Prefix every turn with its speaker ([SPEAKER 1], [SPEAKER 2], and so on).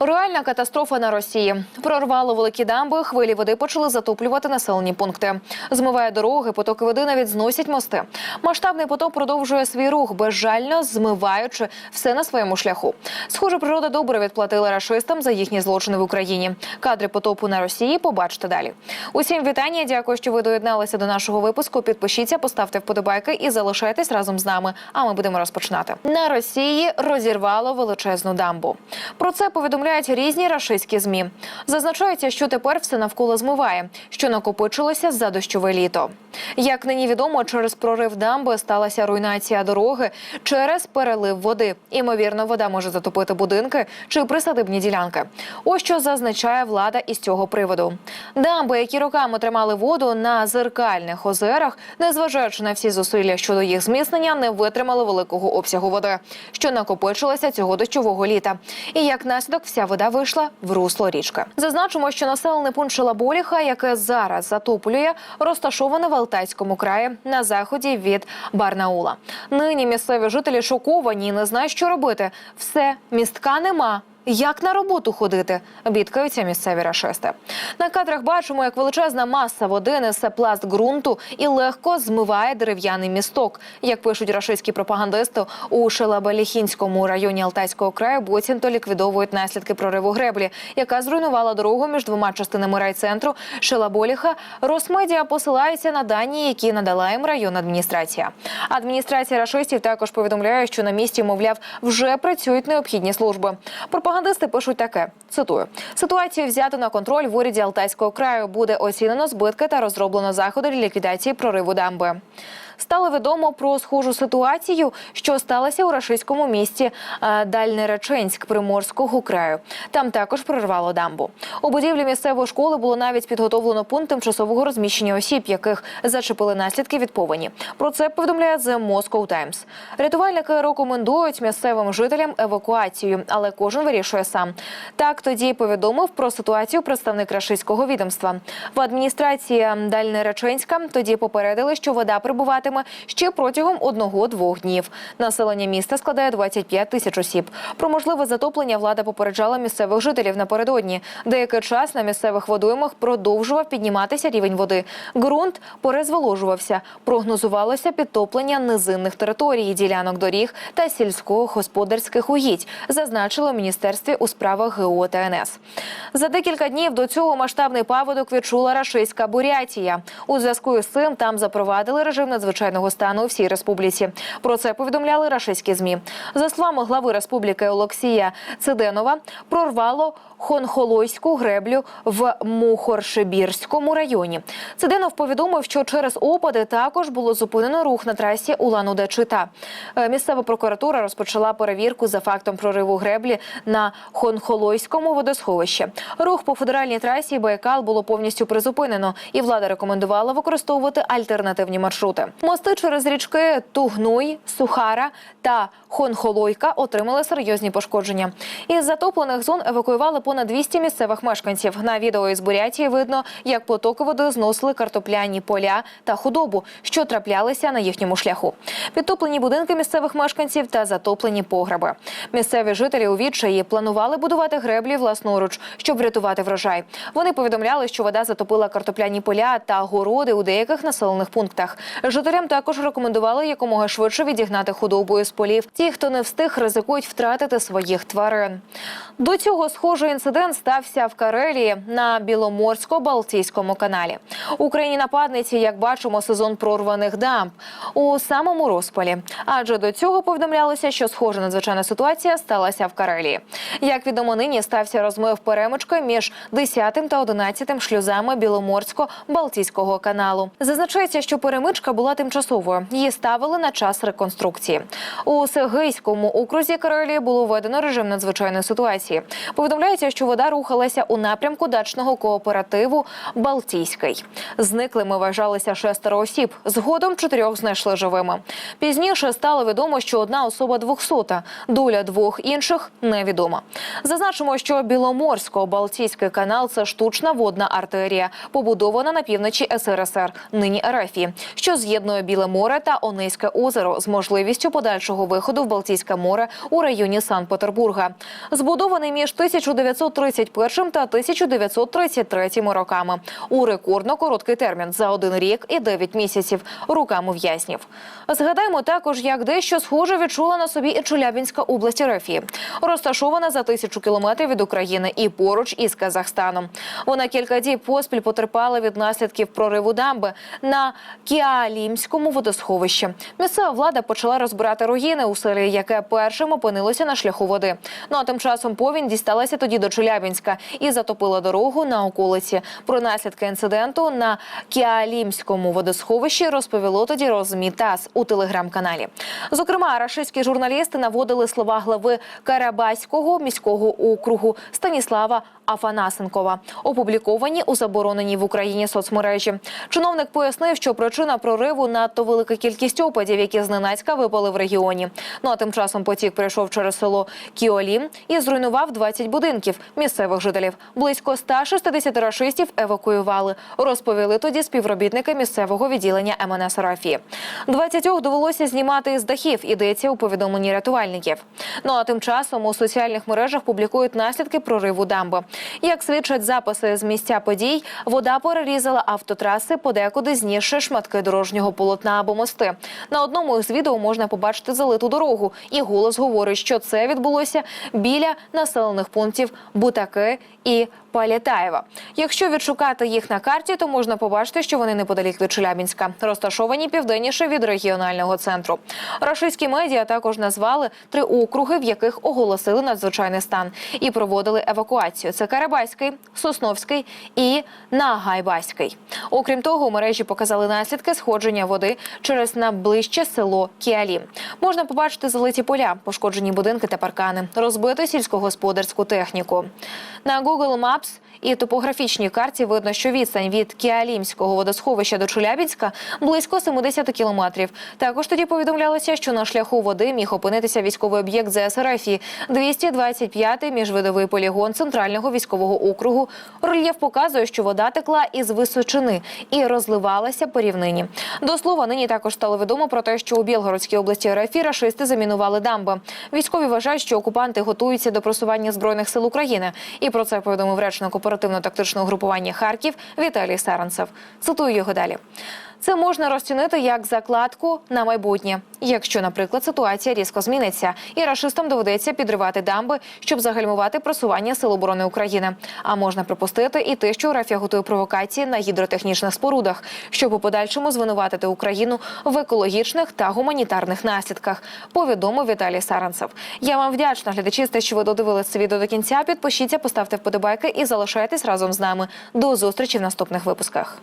[SPEAKER 1] Реальна катастрофа на Росії прорвало великі дамби. Хвилі води почали затоплювати населені пункти. Змиває дороги, потоки води навіть зносять мости. Масштабний потоп продовжує свій рух, безжально змиваючи все на своєму шляху. Схоже, природа добре відплатила рашистам за їхні злочини в Україні. Кадри потопу на Росії побачите далі. Усім вітання. Дякую, що ви доєдналися до нашого випуску. Підпишіться, поставте вподобайки і залишайтесь разом з нами. А ми будемо розпочинати. На Росії розірвало величезну дамбу. Про це повідомляють різні рашистські змі. Зазначається, що тепер все навколо змиває, що накопичилося за дощове літо. Як нині відомо, через прорив дамби сталася руйнація дороги через перелив води. Імовірно, вода може затопити будинки чи присадибні ділянки. Ось що зазначає влада із цього приводу. Дамби, які роками тримали воду на зеркальних озерах, незважаючи на всі зусилля щодо їх зміцнення, не витримали великого обсягу води, що накопичилася цього дощового літа. І як наслідок, вся вода вийшла в русло річки. Зазначимо, що населений пункт Шелаболіха, яке зараз затоплює, розташоване в Алтайському краї на заході від Барнаула. Нині місцеві жителі шоковані і не знають, що робити. Все містка нема. Як на роботу ходити, бідкаються місцеві рашисти. На кадрах бачимо, як величезна маса води несе пласт ґрунту і легко змиває дерев'яний місток. Як пишуть рашистські пропагандисти, у Шелабаліхінському районі Алтайського краю буцімто ліквідовують наслідки прориву греблі, яка зруйнувала дорогу між двома частинами райцентру Шелаболіха. Росмедіа посилається на дані, які надала їм районна адміністрація. Адміністрація рашистів також повідомляє, що на місці, мовляв, вже працюють необхідні служби. Пропагандисти пишуть таке: цитую: ситуацію взято на контроль в уряді Алтайського краю. Буде оцінено збитки та розроблено заходи для ліквідації прориву дамби. Стало відомо про схожу ситуацію, що сталося у рашистському місті е, Дальнереченськ Приморського краю. Там також прорвало дамбу. У будівлі місцевої школи було навіть підготовлено пункт тимчасового розміщення осіб, яких зачепили наслідки від повені. Про це повідомляє The Moscow Times. Рятувальники рекомендують місцевим жителям евакуацію, але кожен вирішує сам. Так тоді повідомив про ситуацію представник рашистського відомства. В адміністрації Дальнереченська тоді попередили, що вода прибуватиме ще протягом одного-двох днів. Населення міста складає 25 тисяч осіб. Про можливе затоплення влада попереджала місцевих жителів напередодні. Деякий час на місцевих водоймах продовжував підніматися рівень води. Ґрунт перезволожувався. Прогнозувалося підтоплення низинних територій, ділянок доріг та сільськогосподарських угідь, зазначили у міністерстві у справах ГО та НС. За декілька днів до цього масштабний паводок відчула рашистська Бурятія. У зв'язку з цим там запровадили режим надзвичайного стану у всій республіці. Про це повідомляли рашистські змі. За словами глави республіки Олексія Циденова, прорвало Хонхолойську греблю в Мухоршибірському районі. Циденов повідомив, що через опади також було зупинено рух на трасі Улан-Удэ-Чита. Е, Місцева прокуратура розпочала перевірку за фактом прориву греблі на Хонхолойському водосховищі. Рух по федеральній трасі Байкал було повністю призупинено, і влада рекомендувала використовувати альтернативні маршрути. Мости через річки Тугнуй, Сухара та Хонхолойка отримали серйозні пошкодження. Із затоплених зон евакуювали понад 200 місцевих мешканців. На відео із Бурятії видно, як потоки води зносили картопляні поля та худобу, що траплялися на їхньому шляху. Підтоплені будинки місцевих мешканців та затоплені погреби. Місцеві жителі у відчаї планували будувати греблі власноруч, щоб врятувати врожай. Вони повідомляли, що вода затопила картопляні поля та городи у деяких населених пунктах. Жителям також рекомендували якомога швидше відігнати худобу із полів. Ті, хто не встиг, ризикують втратити своїх тварин. До цього схожий інцидент стався в Карелії на Біломорсько-Балтійському каналі. Україні нападниці, як бачимо, сезон прорваних дамб у самому розпалі. Адже до цього повідомлялося, що схожа надзвичайна ситуація сталася в Карелії. Як відомо, нині стався розмив перемички між 10 та 11 шлюзами Біломорсько-Балтійського каналу. Зазначається, що перемичка була тимчасовою. Її ставили на час реконструкції. У Сегийському окрузі Карелії було введено режим надзвичайної ситуації. Повідомляється, що вода рухалася у напрямку дачного кооперативу Балтійський. Зниклими вважалися шестеро осіб. Згодом чотирьох знайшли живими. Пізніше стало відомо, що одна особа двохсота, доля двох інших невідома. Зазначимо, що Біломорсько-Балтійський канал це штучна водна артерія, побудована на півночі СРСР, нині РФ, що з'єднує об'єднує Біле море та Онейське озеро з можливістю подальшого виходу в Балтійське море у районі Санкт-Петербурга. Збудований між 1931 та 1933 роками у рекордно короткий термін за один рік і 9 місяців руками в'язнів. Згадаємо також, як дещо схоже відчула на собі і Челябінська область РФ, розташована за тисячу кілометрів від України і поруч із Казахстаном. Вона кілька діб поспіль потерпала від наслідків прориву дамби на Кіалімському водосховищі. Місцева влада почала розбирати руїни у селі, яке першим опинилося на шляху води. Ну а тим часом повінь дісталася тоді до Челябінська і затопила дорогу на околиці. Про наслідки інциденту на Кіалімському водосховищі розповіло тоді розмі ТАСС у телеграм-каналі. Зокрема, рашистські журналісти наводили слова глави Карабаського міського округу Станіслава Афанасенкова, опубліковані у забороненій в Україні соцмережі. Чиновник пояснив, що причина прориву надто велика кількість опадів, які зненацька випали в регіоні. Ну а тим часом потік прийшов через село Кіолім і зруйнував 20 будинків місцевих жителів. Близько 160 рашистів евакуювали. Розповіли тоді співробітники місцевого відділення МНС Рафі. 20 довелося знімати із дахів. Йдеться у повідомленні рятувальників. Ну а тим часом у соціальних мережах публікують наслідки прориву дамби. Як свідчать записи з місця подій, вода перерізала автотраси, подекуди знісши шматки дорожнього полотна або мости. На одному із відео можна побачити залиту дорогу, і голос говорить, що це відбулося біля населених пунктів Бутаки і Палятаєва. Якщо відшукати їх на карті, то можна побачити, що вони неподалік від Челябінська, розташовані південніше від регіонального центру. Рашистські медіа також назвали три округи, в яких оголосили надзвичайний стан і проводили евакуацію. Це Карабаський, Сосновський і Нагайбаський. Окрім того, у мережі показали наслідки сходження води через найближче село Кіалі. Можна побачити залиті поля, пошкоджені будинки та паркани, розбиту сільськогосподарську техніку. На Google Maps і топографічній карті видно, що відстань від Кіалімського водосховища до Челябінська близько 70 кілометрів. Також тоді повідомлялося, що на шляху води міг опинитися військовий об'єкт ЗСРФ 225-й міжвидовий полігон центрального військового округу. Рельєф показує, що вода текла із височини і розливалася по рівнині. До слова, нині також стало відомо про те, що у Білгородській області РФ рашисти замінували дамби. Військові вважають, що окупанти готуються до просування збройних сил України. І про це повідомив речник оперативно-тактичного групування Харків Віталій Саранцев. Цитую його далі. Це можна розцінити як закладку на майбутнє, якщо, наприклад, ситуація різко зміниться, і рашистам доведеться підривати дамби, щоб загальмувати просування сил оборони України. А можна припустити і те, що Рафія готує провокації на гідротехнічних спорудах, щоб у подальшому звинуватити Україну в екологічних та гуманітарних наслідках. Повідомив Віталій Саранцев. Я вам вдячна, глядачі, те, що ви додивились це відео до кінця. Підпишіться, поставте вподобайки і залишайтесь разом з нами. До зустрічі в наступних випусках.